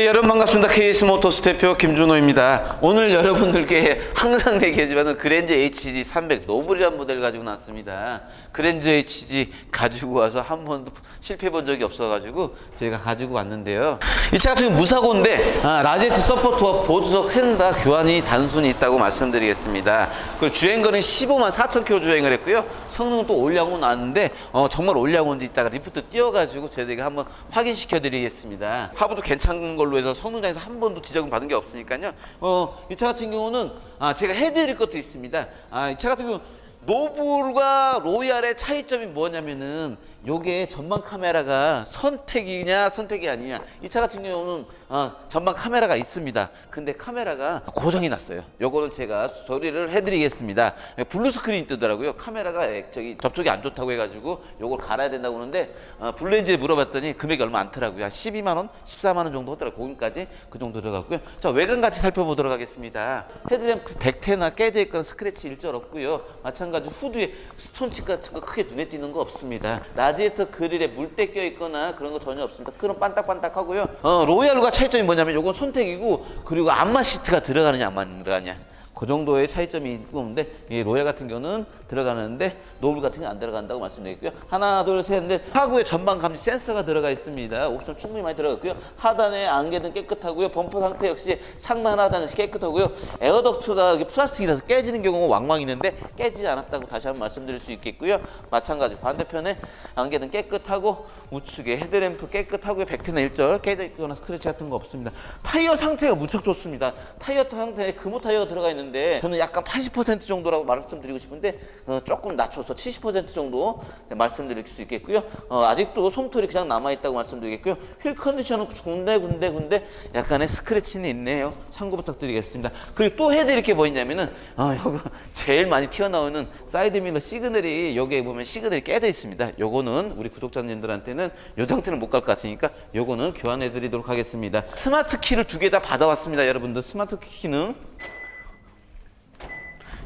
예, 여러분 반갑습니다. KS 모터스 대표 김준호입니다. 오늘 여러분들께 항상 얘기하지만 그랜저 HG 300 노블이라는 모델 가지고 나왔습니다. 그랜저 HG 가지고 와서 한 번도 실패해 본 적이 없어가지고 저희가 가지고 왔는데요. 이 차 같은 경우 무사고인데 아, 라제트 서포트와 보조석 핸다 교환이 단순히 있다고 말씀드리겠습니다. 그리고 주행거리는 15만 4천 킬로 주행을 했고요. 성능은 또 올려고 나왔는데 어, 정말 올려고 온지 이따가 리프트 띄워가지고 저희가 한번 확인시켜 드리겠습니다. 하부도 괜찮은 걸로 해서 성능장에서 한 번도 지적은 받은 게 없으니까요. 어, 이 차 같은 경우는 아, 제가 해드릴 것도 있습니다. 아, 이 차 같은 경우 노블과 로얄의 차이점이 뭐냐면은 요게 전방 카메라가 선택이냐 선택이 아니냐. 이 차 같은 경우는 어, 전방 카메라가 있습니다. 근데 카메라가 고장이 났어요. 요거는 제가 처리를 해드리겠습니다. 블루 스크린 뜨더라고요. 카메라가 저기 접촉이 안 좋다고 해가지고 요걸 갈아야 된다고 하는데 어, 블루엔즈에 물어봤더니 금액이 얼마 안 더라고요. 한 12만원 14만원 정도 하더라고요. 고금까지 그 정도 들어갔고요. 자 외관 같이 살펴보도록 하겠습니다. 헤드램프 백태나 깨져 있거나 스크래치 일절 없고요. 마찬가지 후드에 스톤칩 같은 거 크게 눈에 띄는 거 없습니다 라디에이터 그릴에 물때 껴 있거나 그런 거 전혀 없습니다. 크롬 반딱반딱하고요. 어, 로얄과 차이점이 뭐냐면 요건 선택이고 그리고 안마 시트가 들어가느냐 안 들어가냐 그 정도의 차이점이 있고 있는데 이 로얄 같은 경우는 들어가는데 노블 같은 경우는 안 들어간다고 말씀드리고요. 하나 둘 셋 넷 하구에 전방 감지 센서가 들어가 있습니다. 옵션 충분히 많이 들어갔고요. 하단에 안개등 깨끗하고요. 범퍼 상태 역시 상단 하단 깨끗하고요. 에어덕트가 플라스틱이라서 깨지는 경우가 왕왕 있는데 깨지지 않았다고 다시 한번 말씀드릴 수 있겠고요. 마찬가지 반대편에 안개등 깨끗하고 우측에 헤드램프 깨끗하고요. 백태나 일절 깨져 있거나 스크래치 같은 거 없습니다. 타이어 상태가 무척 좋습니다. 타이어 상태에 금호 타이어가 들어가 있는데 저는 약간 80% 정도라고 말씀드리고 싶은데 어, 조금 낮춰서 70% 정도 말씀드릴 수 있겠고요. 어, 아직도 솜털이 그냥 남아 있다고 말씀드리겠고요. 휠 컨디션은 군데 군데 군데 약간의 스크래치는 있네요. 참고 부탁드리겠습니다. 그리고 또 해드릴 게 뭐있냐면은 어, 요거 제일 많이 튀어나오는 사이드 밀러 시그널이 여기에 보면 시그널이 깨져 있습니다. 요거는 우리 구독자님들한테는 요 상태는 못 갈 것 같으니까 요거는 교환해 드리도록 하겠습니다. 스마트 키를 두 개 다 받아왔습니다. 여러분들 스마트 키는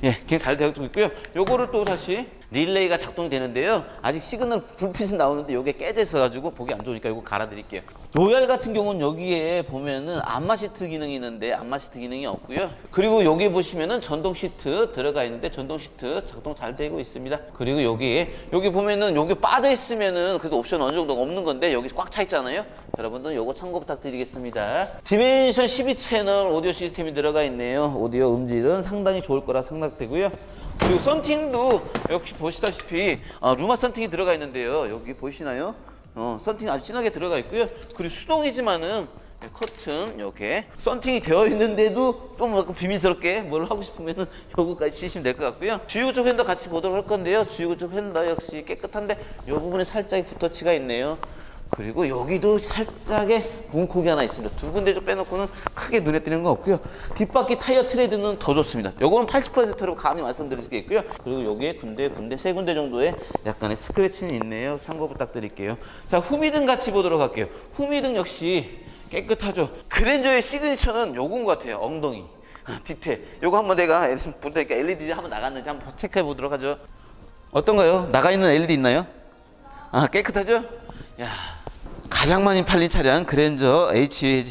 예, 굉장히 잘 되어 있고요. 요거를 또 다시 릴레이가 작동이 되는데요. 아직 시그널 불빛은 나오는데 요게 깨져 있어가지고 보기 안 좋으니까 요거 갈아드릴게요. 로얄 같은 경우는 여기에 보면은 안마 시트 기능이 있는데 안마 시트 기능이 없고요. 그리고 여기 보시면은 전동 시트 들어가 있는데 전동 시트 작동 잘 되고 있습니다. 그리고 여기에 여기 보면은 여기 빠져 있으면은 그래도 옵션 어느 정도 없는 건데 여기 꽉 차 있잖아요. 여러분들 요거 참고 부탁드리겠습니다. 디멘션 12 채널 오디오 시스템이 들어가 있네요. 오디오 음질은 상당히 좋을 거라 생각되고요. 그리고 썬팅도 역시 보시다시피 아, 루마 썬팅이 들어가 있는데요. 여기 보이시나요? 어, 썬팅 아주 진하게 들어가 있고요. 그리고 수동이지만은 네, 커튼 이렇게 썬팅이 되어 있는데도 좀 약간 비밀스럽게 뭘 하고 싶으면은 요거까지 치시면 될 것 같고요. 주유구 쪽 핸더 같이 보도록 할 건데요. 주유구 쪽 핸더 역시 깨끗한데 요 부분에 살짝 붓터치가 있네요. 그리고 여기도 살짝의 문콕이 하나 있습니다. 두 군데 좀 빼놓고는 크게 눈에 띄는 거 없고요. 뒷바퀴 타이어 트레이드는 더 좋습니다. 요거는 80%로 감히 말씀드릴 수 있겠고요. 그리고 여기에 군데 군데 세 군데 정도의 약간의 스크래치는 있네요. 참고 부탁드릴게요. 자 후미등 같이 보도록 할게요. 후미등 역시 깨끗하죠. 그랜저의 시그니처는 요건 것 같아요. 엉덩이. 뒤태. 요거 한번 내가 보니까 LED 한번 나갔는지 한번 체크해 보도록 하죠. 어떤가요? 나가 있는 LED 있나요? 아 깨끗하죠? 야 가장 많이 팔린 차량 그랜저 HG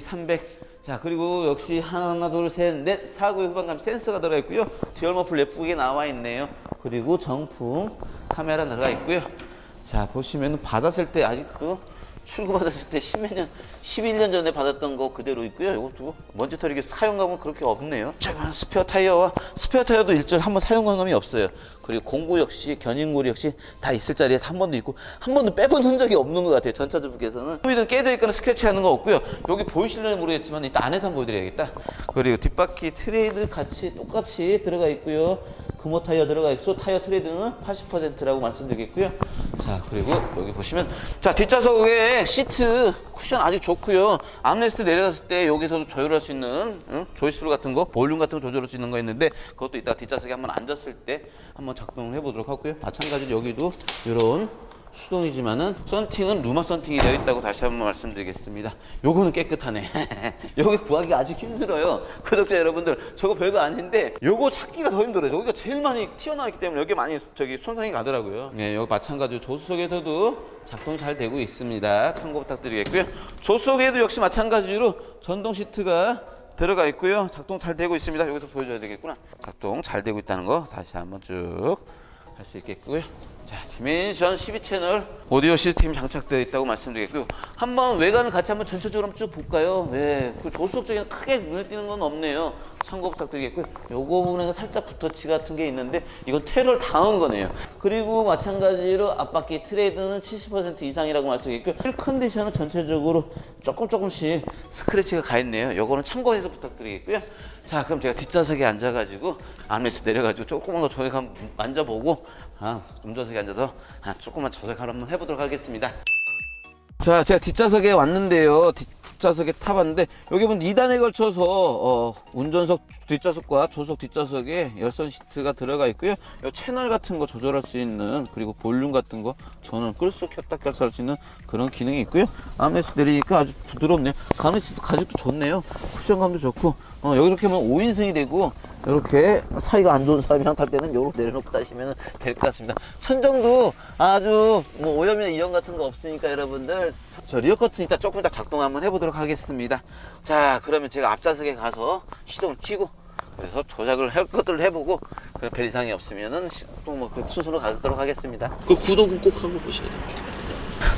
300. 자 그리고 역시 하나 둘 셋 넷 사구의 후방감 센서가 들어가 있고요. 듀얼 머플 예쁘게 나와 있네요. 그리고 정품 카메라 들어가 있고요. 자 보시면 받았을 때 아직도 출고받았을 때 10몇 년, 11년 전에 받았던 거 그대로 있고요. 이것도 먼지 털이기 사용감은 그렇게 없네요. 조그만 스페어 타이어와 스페어 타이어도 일절 한번 사용감이 없어요. 그리고 공구 역시 견인고리 역시 다 있을 자리에 한 번도 있고 한 번도 빼본 흔적이 없는 것 같아요. 전차주부께서는 호이든 깨져 있거나 스크래치하는 거 없고요. 여기 보이실려는 모르겠지만 일단 안에서 한번 보여드려야겠다. 그리고 뒷바퀴 트레이드 같이 똑같이 들어가 있고요. 금호 타이어 들어가 있고 타이어 트레이드는 80%라고 말씀드리겠고요. 자 그리고 여기 보시면 자 뒷좌석에 시트 쿠션 아주 좋고요. 암레스트 내려갔을 때 여기서도 조절할 수 있는 응? 조이스로 같은 거 볼륨 같은 거 조절할 수 있는 거 있는데 그것도 이따 뒷좌석에 한번 앉았을 때 한번 작동을 해보도록 하고요. 마찬가지로 여기도 이런 수동이지만은 썬팅은 루마 썬팅이 되어 있다고 다시 한번 말씀드리겠습니다. 요거는 깨끗하네. 여기 구하기 아주 힘들어요. 구독자 여러분들 저거 별거 아닌데 요거 찾기가 더 힘들어요. 여기가 제일 많이 튀어나왔기 때문에 여기 많이 저기 손상이 가더라고요. 네, 여기 마찬가지로 조수석에서도 작동이 잘 되고 있습니다. 참고 부탁드리겠고요. 조수석에도 역시 마찬가지로 전동 시트가 들어가 있고요. 작동 잘 되고 있습니다. 여기서 보여줘야 되겠구나. 작동 잘 되고 있다는 거 다시 한번 쭉 할 수 있겠고요. 자, 디멘션 12채널 오디오 시스템이 장착되어 있다고 말씀드리겠고요. 한번 외관을 같이 한번 전체적으로 쭉 볼까요? 네, 그 조수석 쪽에는 크게 눈에 띄는 건 없네요. 참고 부탁드리겠고요. 요거 부분에 살짝 붓터치 같은 게 있는데 이건 테러를 당한 거네요. 그리고 마찬가지로 앞바퀴 트레이드는 70% 이상이라고 말씀드리겠고요. 휠 컨디션은 전체적으로 조금 조금씩 스크래치가 가 있네요. 요거는 참고해서 부탁드리겠고요. 자, 그럼 제가 뒷좌석에 앉아가지고 아메스 내려가지고 조금만 더 조색 한번 만져보고 아, 운전석에 앉아서 아, 조금만 조색 한번 해보도록 하겠습니다. 자, 제가 뒷좌석에 왔는데요. 뒷좌석에 타봤는데 여기 보면 2단에 걸쳐서 어, 운전석 뒷좌석과 조석 뒷좌석에 열선 시트가 들어가 있고요. 이 채널 같은 거 조절할 수 있는 그리고 볼륨 같은 거 전원 끌수 켰다 켰다 할 수 있는 그런 기능이 있고요. 아메스 내리니까 아주 부드럽네요. 가죽도 가죽도 좋네요. 쿠션감도 좋고 어, 여기 이렇게 하면 5인승이 되고 이렇게 사이가 안 좋은 사람이랑 탈 때는 요렇게 내려놓고 타시면 될 것 같습니다. 천정도 아주 뭐 오염이나 이염 같은 거 없으니까 여러분들 저 리어 커튼 이따 조금 이따 작동 한번 해보도록 하겠습니다. 자 그러면 제가 앞좌석에 가서 시동을 켜고 그래서 조작을 할 것들을 해보고 그별 이상이 없으면은 또뭐 수순으로 가도록 하겠습니다. 그 구독은 꼭 하고 보셔야 됩니다.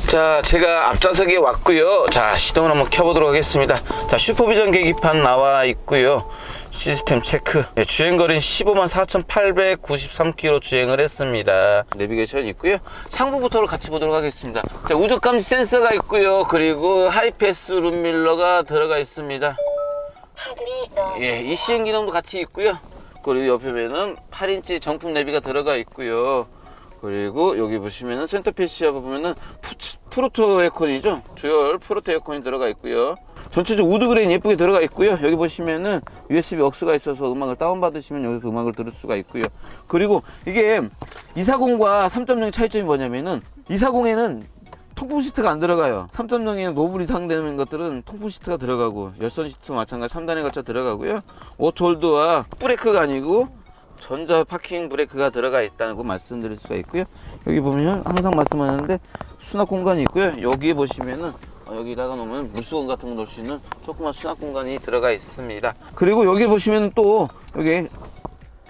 자, 제가 앞좌석에 왔고요. 자, 시동을 한번 켜보도록 하겠습니다. 자, 슈퍼비전 계기판 나와 있고요. 시스템 체크. 네, 주행거리는 15만 4,893km 주행을 했습니다. 내비게이션 있고요. 상부부터를 같이 보도록 하겠습니다. 자, 우적 감지 센서가 있고요. 그리고 하이패스 룸밀러가 들어가 있습니다. 예, 넣어주세요. ECN 기능도 같이 있고요. 그리고 옆에 보면은 8인치 정품 내비가 들어가 있고요. 그리고 여기 보시면은 센터페시아 보면은 푸- 프로토 에어컨이죠. 듀얼 프로토 에어컨이 들어가 있고요. 전체적 우드 그레인 예쁘게 들어가 있고요. 여기 보시면은 USB 억스가 있어서 음악을 다운 받으시면 여기서 음악을 들을 수가 있고요. 그리고 이게 240과 3.0의 차이점이 뭐냐면은 240에는 통풍 시트가 안 들어가요. 3.0에는 노블 이상 되는 것들은 통풍 시트가 들어가고 열선 시트 마찬가지 3단에 걸쳐 들어가고요. 오토홀드와 브레이크가 아니고 전자 파킹 브레이크가 들어가 있다는 거 말씀드릴 수가 있고요. 여기 보면 항상 말씀하는데 수납 공간이 있고요. 여기 보시면은 어, 여기다가 놓으면 물수건 같은 거 놓을 수 있는 조그만 수납 공간이 들어가 있습니다. 그리고 여기 보시면 또 여기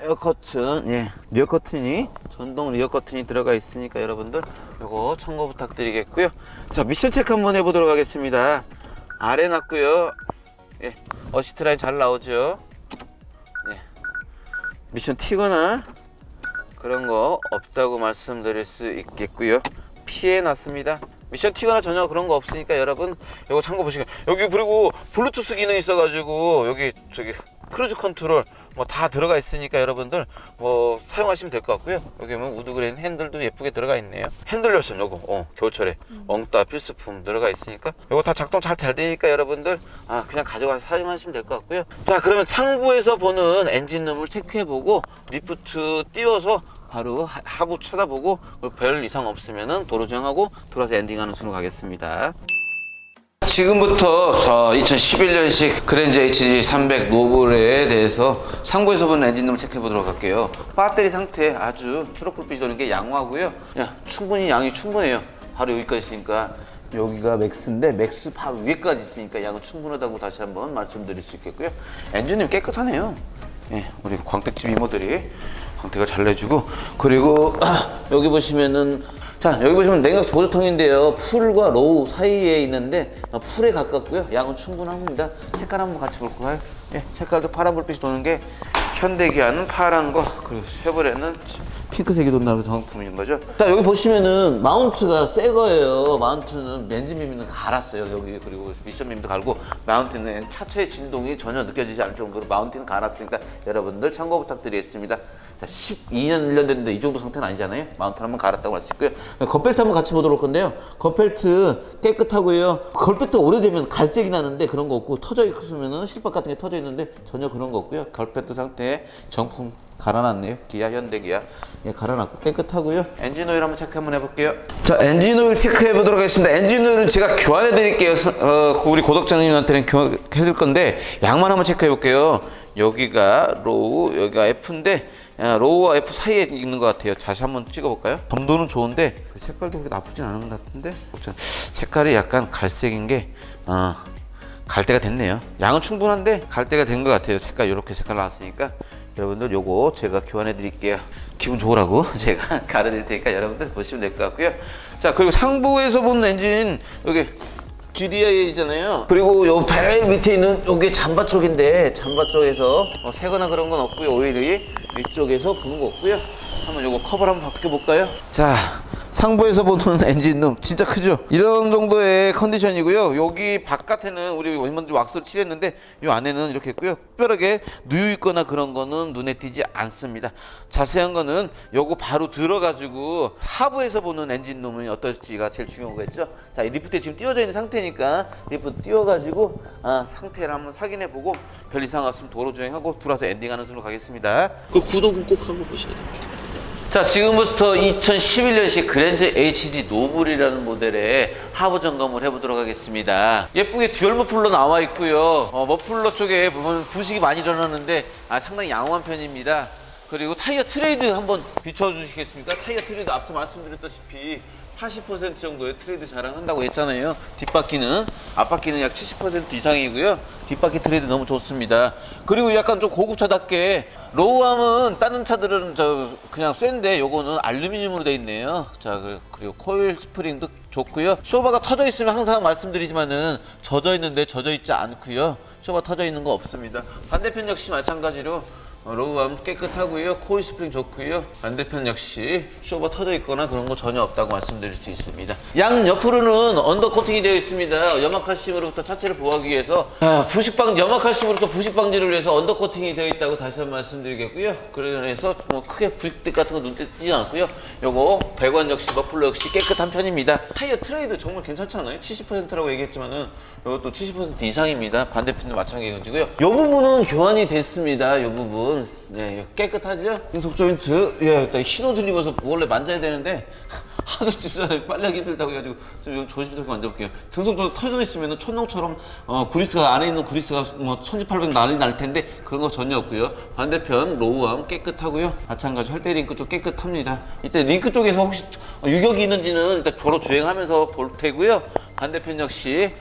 에어 커튼, 예, 리어 커튼이 전동 리어 커튼이 들어가 있으니까 여러분들 요거 참고 부탁드리겠고요. 자, 미션 체크 한번 해보도록 하겠습니다. 아래 놨고요. 예, 어시트 라인 잘 나오죠. 예, 미션 튀거나 그런 거 없다고 말씀드릴 수 있겠고요. 피해 났습니다. 미션 튀거나 전혀 그런 거 없으니까 여러분 이거 참고 보시고 여기 그리고 블루투스 기능 이 있어가지고 여기 저기 크루즈 컨트롤 뭐 다 들어가 있으니까 여러분들 뭐 사용하시면 될 것 같고요. 여기 보면 우드그레인 핸들도 예쁘게 들어가 있네요. 핸들 열선 요거 어, 겨울철에 엉따 필수품 들어가 있으니까 요거 다 작동 잘 잘 되니까 여러분들 아 그냥 가져가서 사용하시면 될 것 같고요. 자 그러면 상부에서 보는 엔진룸을 체크해보고 리프트 띄워서 바로 하- 하부 쳐다보고 별 이상 없으면은 도로 주행하고 들어와서 엔딩하는 순으로 가겠습니다. 지금부터 2011년식 그랜저 HG300 노블에 대해서 상부에서 보는 엔진룸을 체크해 보도록 할게요. 배터리 상태 아주 초록불빛이 도는 게 양호하고요. 야, 충분히 양이 충분해요. 바로 여기까지 있으니까 여기가 맥스인데 맥스 바로 위에까지 있으니까 양은 충분하다고 다시 한번 말씀드릴 수 있겠고요. 엔진룸 깨끗하네요. 예, 우리 광택집 이모들이 광택을 잘 내주고 그리고 여기 보시면은 자 여기 보시면 냉각 보조통인데요. 풀과 로우 사이에 있는데 어, 풀에 가깝고요. 양은 충분합니다. 색깔 한번 같이 볼까요? 예, 색깔도 파란 불빛이 도는 게 현대기아는 파란 거 그리고 쉐보레는 핑크색이 돈다는 정품인 거죠. 자 여기 보시면은 마운트가 새 거예요. 마운트는 렌즈밈은 갈았어요. 여기 그리고 미션밈도 갈고 마운트는 차체의 진동이 전혀 느껴지지 않을 정도로 마운트는 갈았으니까 여러분들 참고 부탁드리겠습니다. 자, 12년 1년 됐는데 이 정도 상태는 아니잖아요. 마운트는 한번 갈았다고 할 수 있고요. 겉벨트 한번 같이 보도록 할 건데요. 겉벨트 깨끗하고요. 겉벨트 오래되면 갈색이 나는데 그런 거 없고 터져 있으면은 실밥 같은 게 터져 있는데 전혀 그런 거 없고요. 겉벨트 상태 정품 갈아놨네요. 기아, 현대 기아. 예, 갈아놨고 깨끗하고요. 엔진 오일 한번 체크 한번 해볼게요. 자, 엔진 오일 체크해 보도록 하겠습니다. 엔진 오일은 제가 교환해 드릴게요. 서- 어, 우리 고독자님한테는 교환해 줄 건데 양만 한번 체크해 볼게요. 여기가 로우, 여기가 F인데 야, 로우와 F 사이에 있는 것 같아요. 다시 한번 찍어볼까요? 점도는 좋은데 그 색깔도 그렇게 나쁘진 않은 것 같은데 색깔이 약간 갈색인 게 어, 갈 때가 됐네요. 양은 충분한데 갈 때가 된 것 같아요. 색깔 이렇게 색깔 나왔으니까 여러분들 요거 제가 교환해 드릴게요. 기분 좋으라고 제가 가르 드릴 테니까 여러분들 보시면 될 것 같고요. 자 그리고 상부에서 보는 엔진 여기 GDI잖아요. 그리고 요 벨 밑에 있는 요게 잠바 쪽인데 잠바 쪽에서 어, 새거나 그런 건 없고요. 오일이 이쪽에서 보는 거 없고요. 한번 요거 커버를 한번 바뀌어 볼까요? 자 상부에서 보는 엔진룸 진짜 크죠? 이런 정도의 컨디션이고요. 여기 바깥에는 우리 원만들 왁스를 칠했는데 이 안에는 이렇게 있고요. 특별하게 누유 있거나 그런 거는 눈에 띄지 않습니다. 자세한 거는 요거 바로 들어가지고 하부에서 보는 엔진룸이 어떨지가 제일 중요한 거겠죠. 자, 이 리프트에 지금 띄워져 있는 상태니까 리프트 띄워가지고 아, 상태를 한번 확인해 보고 별 이상 없으면 도로 주행하고 들어와서 엔딩하는 순으로 가겠습니다. 그 구독은 꼭 하고 보셔야 됩니다. 자, 지금부터 2011년식 그랜저 HD 노블이라는 모델의 하부 점검을 해보도록 하겠습니다. 예쁘게 듀얼 머플러 나와 있고요. 어, 머플러 쪽에 보면 부식이 많이 일어나는데 아, 상당히 양호한 편입니다. 그리고 타이어 트레이드 한번 비춰주시겠습니까? 타이어 트레이드 앞서 말씀드렸다시피 80% 정도의 트레이드 자랑한다고 했잖아요. 뒷바퀴는 앞바퀴는 약 70% 이상이고요. 뒷바퀴 트레이드 너무 좋습니다. 그리고 약간 좀 고급차답게 로우암은 다른 차들은 저 그냥 쇠인데 요거는 알루미늄으로 돼 있네요. 자 그- 그리고 코일 스프링도 좋고요. 쇼바가 터져 있으면 항상 말씀드리지만은 젖어 있는데 젖어 있지 않고요. 쇼바 터져 있는 거 없습니다. 반대편 역시 마찬가지로 어, 로우암 깨끗하고요. 코일 스프링 좋고요. 반대편 역시 쇼바 터져 있거나 그런 거 전혀 없다고 말씀드릴 수 있습니다. 양 옆으로는 언더 코팅이 되어 있습니다. 염화칼슘으로부터 차체를 보호하기 위해서 아, 부식방 염화칼슘으로부터 부식 방지를 위해서 언더 코팅이 되어 있다고 다시 한번 말씀드리겠고요. 그래서 뭐 크게 부식들 같은 거 눈에 띄지 않고요. 요거 배관 역시 머플러 역시 깨끗한 편입니다. 타이어 트레이드 정말 괜찮지 않아요? 70%라고 얘기했지만은 이것도 70% 이상입니다. 반대편도 마찬가지고요. 이 부분은 교환이 됐습니다. 이 부분 네 깨끗하죠?金属조인트 예 일단 신호 들리면서 원래 만져야 되는데 하도 집사람이 빨래하기 힘들다고 해가지고 좀 조심스럽게 만져볼게요. 등속 조인트 터져 있으면 천둥처럼 어, 구리스가 안에 있는 구리스가 뭐 천지팔백 난리 날 텐데 그런 거 전혀 없고요. 반대편 로우암 깨끗하고요. 마찬가지 할때 링크 쪽 깨끗합니다. 이때 링크 쪽에서 혹시 유격이 있는지는 일단 도로 주행하면서 볼 테고요. 반대편 역시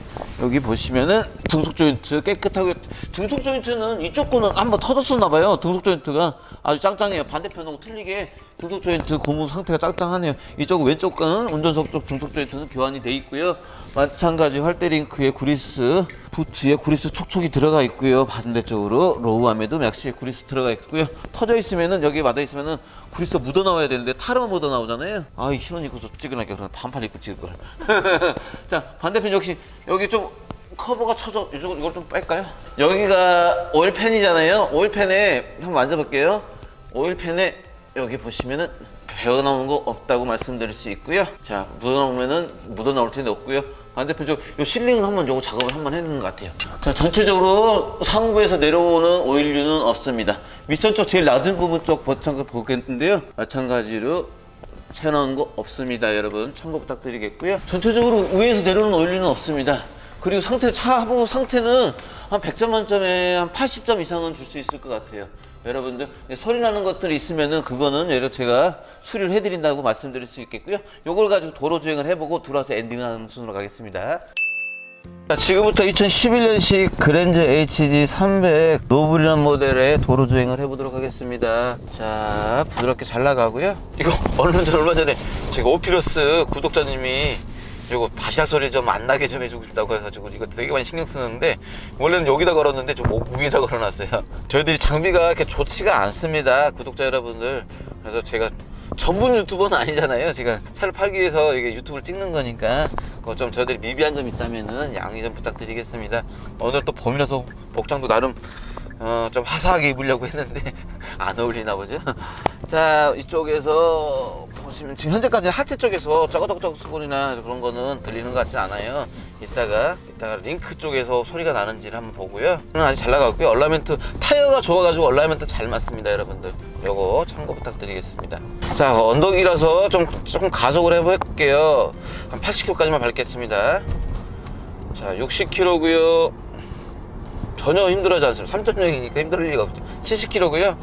여기 보시면은 등속 조인트 깨끗하고 등속 조인트는 이쪽 거는 한번 터졌었나 봐요. 등속 조인트가 아주 짱짱해요. 반대편하고 틀리게 등속 조인트 고무 상태가 짱짱하네요. 이쪽 왼쪽 거는 운전석 쪽 등속 조인트는 교환이 돼 있고요. 마찬가지 활대 링크에 구리스 부트에 구리스 촉촉이 들어가 있고요. 반대쪽으로 로우암에도 역시 구리스 들어가 있고요. 터져 있으면은 여기 맞아 있으면은 구리스 묻어 나와야 되는데 타르만 묻어 나오잖아요. 아, 이 신혼 입고 찍으니까 그냥 반팔 입고 찍을 걸. 자, 반대편 역시 여기 좀 커버가 쳐져 이쪽 이걸 좀 뺄까요? 여기가 오일팬이잖아요. 오일팬에 한번 만져볼게요. 오일팬에 여기 보시면은 배어 나오는 거 없다고 말씀드릴 수 있고요. 자 묻어 나오면은 묻어 나올 텐데 없고요. 반대편 쪽요 실링을 한번 요거 작업을 한번 해놓은 것 같아요. 자 전체적으로 상부에서 내려오는 오일류는 없습니다. 윗선 쪽 제일 낮은 부분 쪽 버튼 보겠는데요. 마찬가지로 채워놓은 거 없습니다 여러분 참고 부탁드리겠고요 전체적으로 위에서 내려오는 오일리는 없습니다 그리고 상태 차 하부 상태는 한 100점 만점에 한 80점 이상은 줄 수 있을 것 같아요 여러분들 소리 나는 것들이 있으면은 그거는 예를 제가 수리를 해드린다고 말씀드릴 수 있겠고요 요걸 가지고 도로 주행을 해보고 들어와서 엔딩하는 순으로 가겠습니다 자, 지금부터 2011년식 그랜저 HG 300 노블이라는 모델의 도로 주행을 해보도록 하겠습니다. 자, 부드럽게 잘 나가고요. 이거 얼마 전 얼마 전에 제가 오피러스 구독자님이 이거 바시락 소리 좀 안 나게 좀 해주고 싶다고 해가지고 이거 되게 많이 신경 쓰는데 원래는 여기다 걸었는데 좀목 위에다 걸어놨어요. 저희들이 장비가 이렇게 좋지가 않습니다, 구독자 여러분들. 그래서 제가 전문 유튜버는 아니잖아요. 제가 차를 팔기 위해서 이게 유튜브를 찍는 거니까 그거 좀 저희들이 미비한 점 있다면은 양해 좀 부탁드리겠습니다. 오늘 또 봄이라서 복장도 나름 어, 좀 화사하게 입으려고 했는데 안 어울리나 보죠. 자 이쪽에서 보시면 지금 현재까지 하체 쪽에서 쩌거덕쩌거 소리나 그런 거는 들리는 것 같지 않아요. 이따가 이따가 링크 쪽에서 소리가 나는지를 한번 보고요. 아직 잘 나갔고요. 얼라멘트 타이어가 좋아가지고 얼라멘트 잘 맞습니다 여러분들. 요거 참고 부탁드리겠습니다. 자 언덕이라서 좀 조금 가속을 해볼게요. 한 80km까지만 밟겠습니다. 자 60km고요 전혀 힘들어하지 않습니다. 3.0이니까 힘들 리가 없죠. 70km고요? 아,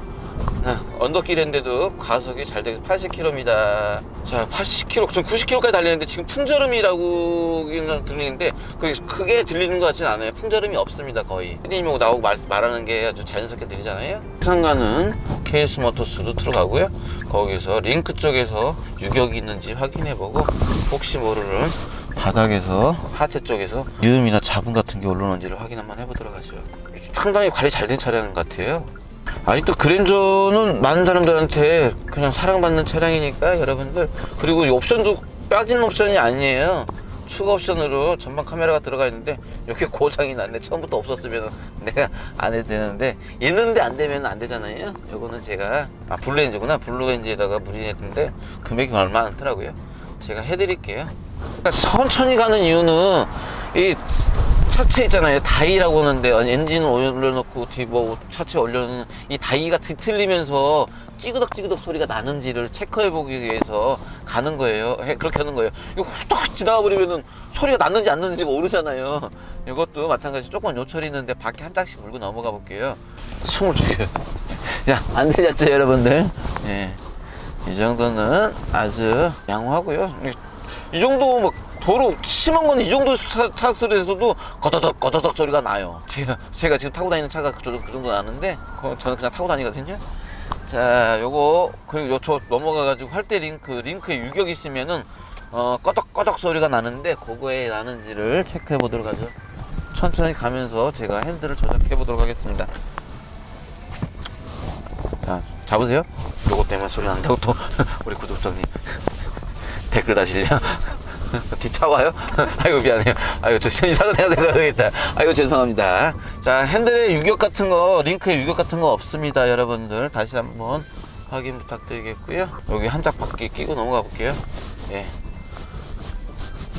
언덕길인데도 가속이 잘 되고 80km입니다. 자, 80km, 지금 90km까지 달리는데 지금 풍절음이라고 들리는데 그게 크게 들리는 것 같지는 않아요. 풍절음이 없습니다, 거의. 피디님하고 나오고 말, 말하는 게 아주 자연스럽게 들리잖아요. 상가는 KS 모터스 루트로 가고요. 거기서 링크 쪽에서 유격이 있는지 확인해보고 혹시 모르는 바닥에서 하체 쪽에서 유음이나 잡음 같은 게 올라오는지를 확인 한번 해보도록 하죠. 상당히 관리 잘 된 차량 같아요. 아직도 그랜저는 많은 사람들한테 그냥 사랑받는 차량이니까 여러분들. 그리고 이 옵션도 빠진 옵션이 아니에요. 추가 옵션으로 전방 카메라가 들어가 있는데 이렇게 고장이 났네. 처음부터 없었으면 내가 안 해도 되는데 있는데 안 되면 안 되잖아요. 이거는 제가 아 블루엔즈구나. 블루엔즈에다가 무리했는데 금액이 얼마 안 더라고요. 제가 해드릴게요. 그러니까 천천히 가는 이유는 이 차체 있잖아요. 다이라고 하는데 엔진 올려놓고 뒤뭐 차체 올려놓는 이 다이가 뒤틀리면서 찌그덕찌그덕 소리가 나는지를 체크해보기 위해서 가는 거예요. 해- 그렇게 하는 거예요. 이거 딱 지나가 버리면은 소리가 났는지 안 났는지 모르잖아요. 이것도 마찬가지 조금 요철이 있는데 밖에 한 짝씩 물고 넘어가 볼게요. 숨을 죽여요 야안 들렸죠 여러분들? 예. 이 정도는 아주 양호하고요. 이- 이 정도 뭐 도로 심한 건 이 정도 차, 차스에서도 거더덕 거더덕 소리가 나요. 제가 제가 지금 타고 다니는 차가 그 정도, 그 정도 나는데 그- 저는 그냥 타고 다니거든요. 자, 요거 그리고 요 저 넘어가 가지고 할때 링크 링크에 유격 있으면은 어 꺼덕꺼덕 소리가 나는데 그거에 나는지를 체크해 보도록 하죠. 천천히 가면서 제가 핸들을 조작해 보도록 하겠습니다. 자, 잡으세요. 요거 때문에 소리 난다고 또 우리 구독자님 댓글 다시려 뒤차 와요? 아이고 미안해요. 아이고 저 이상한 생각 생각하겠다. 아이고 죄송합니다. 자 핸들에 유격 같은 거 링크에 유격 같은 거 없습니다, 여러분들. 다시 한번 확인 부탁드리겠고요. 여기 한짝 바퀴 끼고 넘어가 볼게요. 예.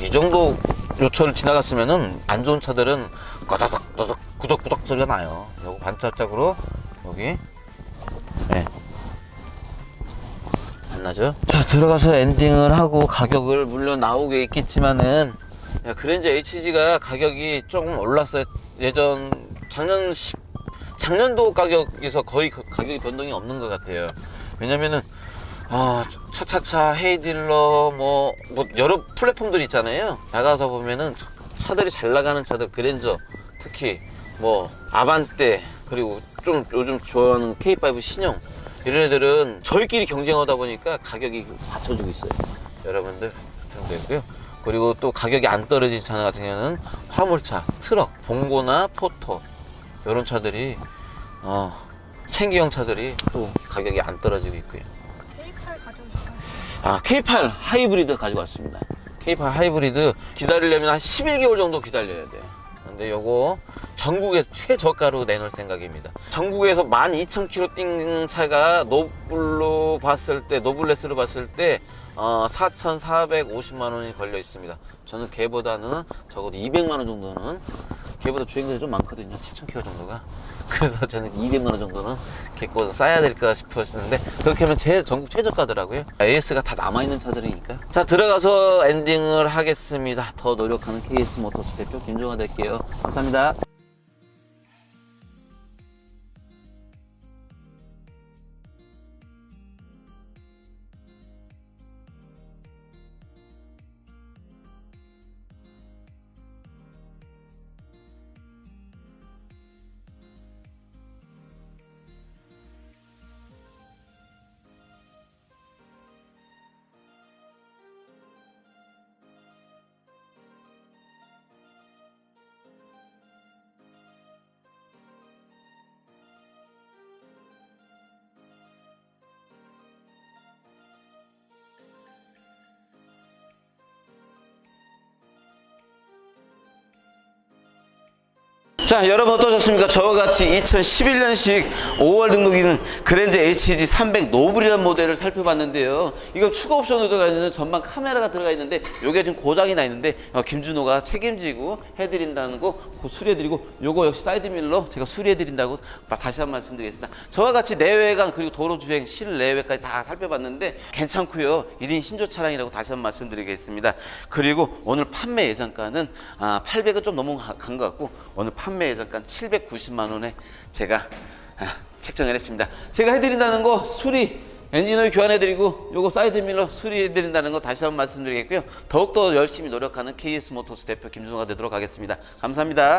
이 정도 요철 지나갔으면은 안 좋은 차들은 꺼덕덕 꺼덕 구덕구덕 소리가 나요. 요거 반짝짝으로 여기 예. 안 나죠? 자 들어가서 엔딩을 하고 가격을 물론 나오게 있겠지만은 야, 그랜저 HG가 가격이 조금 올랐어요. 예전 작년 10, 작년도 가격에서 거의 그 가격이 변동이 없는 것 같아요. 왜냐면은 아, 차차차 헤이딜러 뭐, 뭐 여러 플랫폼들 있잖아요. 나가서 보면은 차들이 잘 나가는 차들 그랜저 특히 뭐 아반떼 그리고 좀 요즘 좋아하는 K5 신형 애들은 저희끼리 경쟁하다 보니까 가격이 받쳐주고 있어요. 여러분들 부탁드리고요. 그리고 또 가격이 안 떨어진 차 같은 경우는 화물차, 트럭, 봉고나 포터 이런 차들이 어, 생기형 차들이 또 가격이 안 떨어지고 있고요. K8 가져올까요? 아, K8 하이브리드 가지고 왔습니다. K8 하이브리드 기다리려면 한 11개월 정도 기다려야 돼요. 근데 요거 전국에 최저가로 내놓을 생각입니다. 전국에서 12,000km 뛴 차가 노블로 봤을 때, 노블레스로 봤을 때, 어, 4,450만 원이 걸려 있습니다. 저는 걔보다는 적어도 200만 원 정도는, 걔보다 주행거리 좀 많거든요. 7,000km 정도가. 그래서 저는 200만 원 정도는 걔거 싸야 될까 싶었는데 그렇게 하면 제 전국 최저가더라고요. AS가 다 남아 있는 차들이니까. 자 들어가서 엔딩을 하겠습니다. 더 노력하는 KS 모터스 대표 김종화 될게요. 감사합니다. 자, 여러분 어떠셨습니까? 저와 같이 2011년식 5월 등록이는 그랜저 HG 300 노블이라는 모델을 살펴봤는데요. 이건 추가 옵션으로 들어가 있는 전방 카메라가 들어가 있는데 이게 지금 고장이 나 있는데 어, 김준호가 책임지고 해드린다는 거그 수리해드리고 요거 역시 사이드밀러 제가 수리해드린다고 다시 한 번 말씀드리겠습니다. 저와 같이 내외관 그리고 도로 주행 실내외까지 다 살펴봤는데 괜찮고요. 1인 신조 차량이라고 다시 한 번 말씀드리겠습니다. 그리고 오늘 판매 예정가는 아, 800은 좀 너무 간 것 같고 오늘 판매 예정가 790만 원에 제가 아, 책정을 했습니다. 제가 해드린다는 거 수리 엔진오일 교환해드리고 요거 사이드밀러 수리해드린다는 거 다시 한번 말씀드리겠고요. 더욱더 열심히 노력하는 KS 모터스 대표 김준호가 되도록 하겠습니다. 감사합니다.